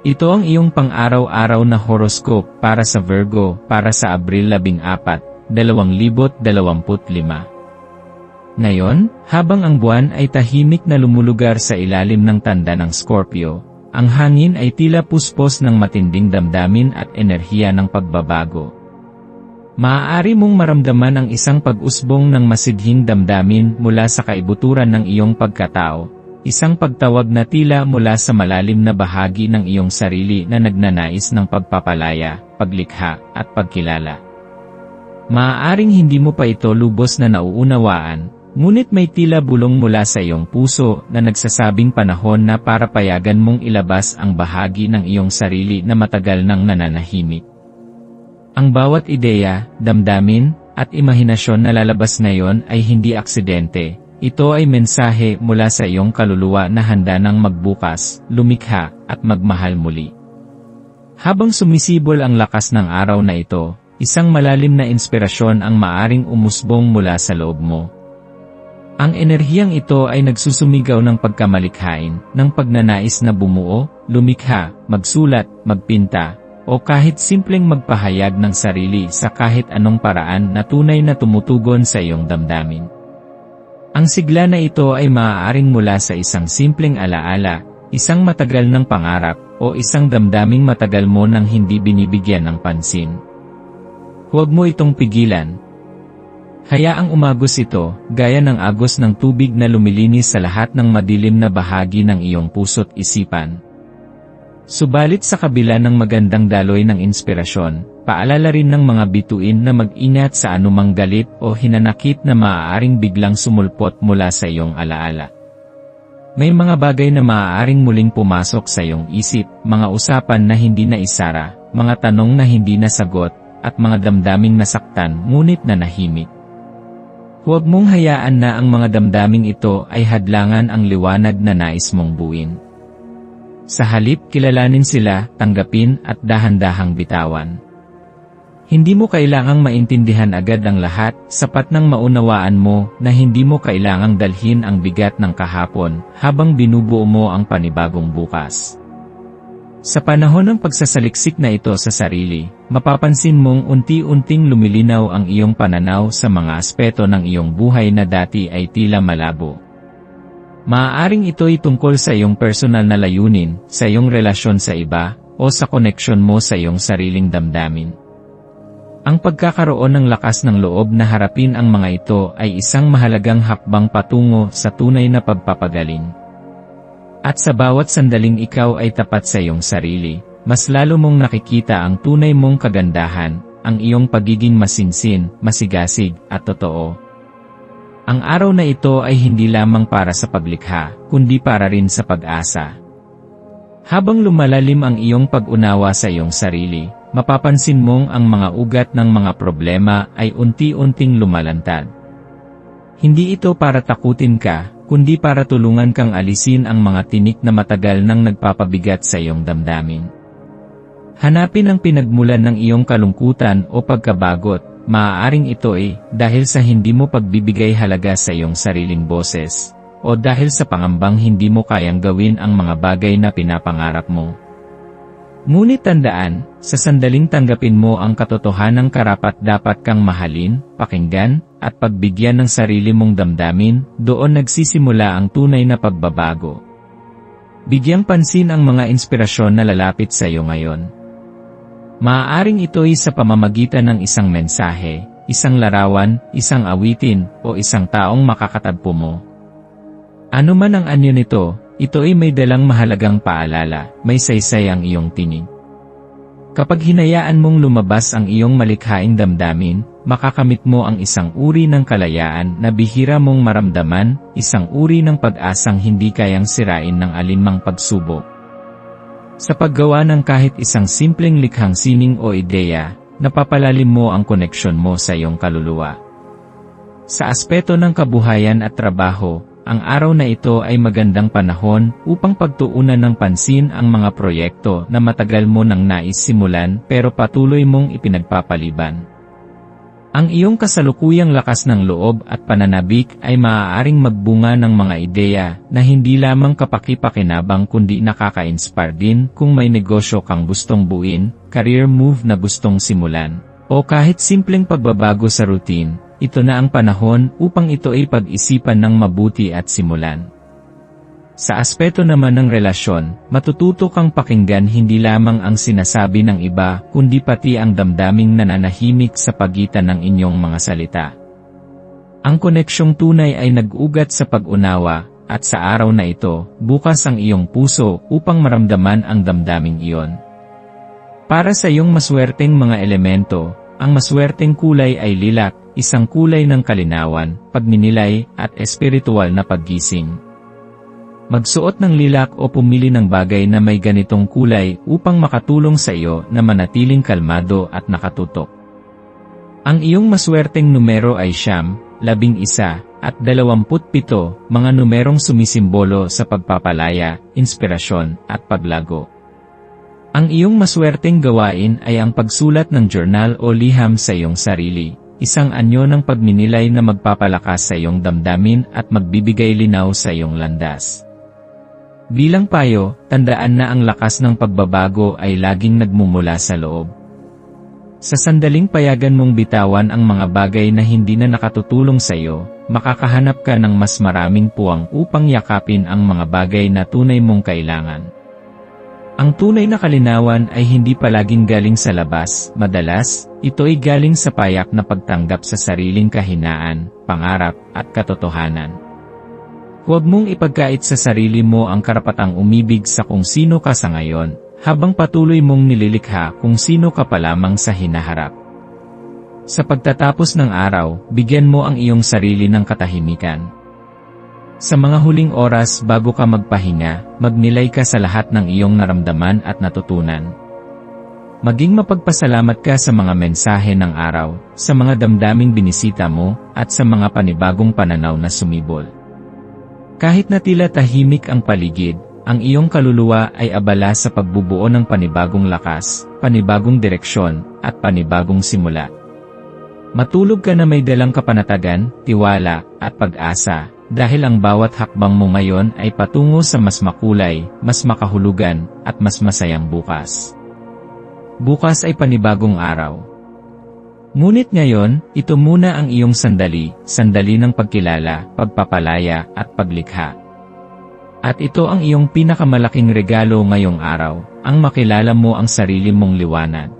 Ito ang iyong pang-araw-araw na horoscope para sa Virgo para sa Abril 14, 2025. Ngayon, habang ang buwan ay tahimik na lumulugar sa ilalim ng tanda ng Scorpio, ang hangin ay tila puspos ng matinding damdamin at enerhiya ng pagbabago. Maaari mong maramdaman ang isang pag-usbong ng masidhing damdamin mula sa kaibuturan ng iyong pagkatao, Isang pagtawag na tila mula sa malalim na bahagi ng iyong sarili na nagnanais ng pagpapalaya, paglikha, at pagkilala. Maaaring hindi mo pa ito lubos na nauunawaan, ngunit may tila bulong mula sa iyong puso na nagsasabing panahon na para payagan mong ilabas ang bahagi ng iyong sarili na matagal nang nananahimik. Ang bawat ideya, damdamin, at imahinasyon na lalabas ngayon ay hindi aksidente, ito ay mensahe mula sa iyong kaluluwa na handa ng magbukas, lumikha, at magmahal muli. Habang sumisibol ang lakas ng araw na ito, isang malalim na inspirasyon ang maaring umusbong mula sa loob mo. Ang enerhiyang ito ay nagsusumigaw ng pagkamalikhain, ng pagnanais na bumuo, lumikha, magsulat, magpinta, o kahit simpleng magpahayag ng sarili sa kahit anong paraan na tunay na tumutugon sa iyong damdamin. Ang sigla na ito ay maaaring mula sa isang simpleng alaala, isang matagal ng pangarap, o isang damdaming matagal mo nang hindi binibigyan ng pansin. Huwag mo itong pigilan. Hayaang umagos ito, gaya ng agos ng tubig na lumilinis sa lahat ng madilim na bahagi ng iyong puso't isipan. Subalit sa kabila ng magandang daloy ng inspirasyon, paalala rin ng mga bituin na mag-ingat sa anumang galit o hinanakit na maaaring biglang sumulpot mula sa iyong alaala. May mga bagay na maaaring muling pumasok sa iyong isip, mga usapan na hindi na isara, mga tanong na hindi nasagot, at mga damdaming nasaktan ngunit na nahimik. Huwag mong hayaan na ang mga damdaming ito ay hadlangan ang liwanag na nais mong buin. Sa halip kilalanin sila, tanggapin at dahan-dahang bitawan. Hindi mo kailangang maintindihan agad ang lahat, sapat nang maunawaan mo na hindi mo kailangang dalhin ang bigat ng kahapon habang binubuo mo ang panibagong bukas. Sa panahon ng pagsasaliksik na ito sa sarili, mapapansin mong unti-unting lumilinaw ang iyong pananaw sa mga aspeto ng iyong buhay na dati ay tila malabo. Maaaring ito'y tungkol sa iyong personal na layunin, sa iyong relasyon sa iba, o sa koneksyon mo sa iyong sariling damdamin. Ang pagkakaroon ng lakas ng loob na harapin ang mga ito ay isang mahalagang hakbang patungo sa tunay na pagpapagaling. At sa bawat sandaling ikaw ay tapat sa iyong sarili, mas lalo mong nakikita ang tunay mong kagandahan, ang iyong pagiging masinsin, masigasig, at totoo. Ang araw na ito ay hindi lamang para sa paglikha, kundi para rin sa pag-asa. Habang lumalalim ang iyong pag-unawa sa iyong sarili, mapapansin mong ang mga ugat ng mga problema ay unti-unting lumalantad. Hindi ito para takutin ka, kundi para tulungan kang alisin ang mga tinik na matagal nang nagpapabigat sa iyong damdamin. Hanapin ang pinagmulan ng iyong kalungkutan o pagkabagot, Maaaring ito ay dahil sa hindi mo pagbibigay halaga sa iyong sariling boses, o dahil sa pangambang hindi mo kayang gawin ang mga bagay na pinapangarap mo. Ngunit tandaan, sa sandaling tanggapin mo ang katotohanan karapat dapat kang mahalin, pakinggan, at pagbigyan ng sarili mong damdamin, doon nagsisimula ang tunay na pagbabago. Bigyang pansin ang mga inspirasyon na lalapit sa iyo ngayon. Maaaring ito'y sa pamamagitan ng isang mensahe, isang larawan, isang awitin, o isang taong makakatagpo mo. Ano man ang anyo nito, ito ay may dalang mahalagang paalala, may saysay ang iyong tinig. Kapag hinayaan mong lumabas ang iyong malikhaing damdamin, makakamit mo ang isang uri ng kalayaan na bihira mong maramdaman, isang uri ng pag-asang hindi kayang sirain ng alinmang pagsubok. Sa paggawa ng kahit isang simpleng likhang sining o ideya, napapalalim mo ang koneksyon mo sa iyong kaluluwa. Sa aspeto ng kabuhayan at trabaho, ang araw na ito ay magandang panahon upang pagtuunan ng pansin ang mga proyekto na matagal mo nang nais simulan pero patuloy mong ipinagpapaliban. Ang iyong kasalukuyang lakas ng loob at pananabik ay maaaring magbunga ng mga ideya na hindi lamang kapaki-pakinabang kundi nakaka-inspire din kung may negosyo kang gustong buuin, career move na gustong simulan, o kahit simpleng pagbabago sa routine, ito na ang panahon upang ito ay pag-isipan ng mabuti at simulan. Sa aspeto naman ng relasyon, matututo kang pakinggan hindi lamang ang sinasabi ng iba, kundi pati ang damdaming nananahimik sa pagitan ng inyong mga salita. Ang koneksyong tunay ay nag-ugat sa pag-unawa, at sa araw na ito, bukas ang iyong puso upang maramdaman ang damdaming iyon. Para sa iyong maswerteng mga elemento, ang maswerteng kulay ay lilac, isang kulay ng kalinawan, pagninilay, at espiritual na paggising. Magsuot ng lilak o pumili ng bagay na may ganitong kulay upang makatulong sa iyo na manatiling kalmado at nakatutok. Ang iyong maswerteng numero ay siyam, labing isa, at dalawamput pito, mga numerong sumisimbolo sa pagpapalaya, inspirasyon, at paglago. Ang iyong maswerteng gawain ay ang pagsulat ng journal o liham sa iyong sarili, isang anyo ng pagminilay na magpapalakas sa iyong damdamin at magbibigay linaw sa iyong landas. Bilang payo, tandaan na ang lakas ng pagbabago ay laging nagmumula sa loob. Sa sandaling payagan mong bitawan ang mga bagay na hindi na nakatutulong sa iyo, makakahanap ka ng mas maraming puwang upang yakapin ang mga bagay na tunay mong kailangan. Ang tunay na kalinawan ay hindi palaging galing sa labas, madalas, ito ay galing sa payak na pagtanggap sa sariling kahinaan, pangarap, at katotohanan. Huwag mong ipagkait sa sarili mo ang karapatang umibig sa kung sino ka sa ngayon, habang patuloy mong nililikha kung sino ka pa lamang sa hinaharap. Sa pagtatapos ng araw, bigyan mo ang iyong sarili ng katahimikan. Sa mga huling oras bago ka magpahinga, magnilay ka sa lahat ng iyong naramdaman at natutunan. Maging mapagpasalamat ka sa mga mensahe ng araw, sa mga damdaming binisita mo, at sa mga panibagong pananaw na sumibol. Kahit na tila tahimik ang paligid, ang iyong kaluluwa ay abala sa pagbubuo ng panibagong lakas, panibagong direksyon, at panibagong simula. Matulog ka na may dalang kapanatagan, tiwala, at pag-asa, dahil ang bawat hakbang mo ngayon ay patungo sa mas makulay, mas makahulugan, at mas masayang bukas. Bukas ay panibagong araw. Ngunit ngayon, ito muna ang iyong sandali, sandali ng pagkilala, pagpapalaya, at paglikha. At ito ang iyong pinakamalaking regalo ngayong araw, ang makilala mo ang sarili mong liwanag.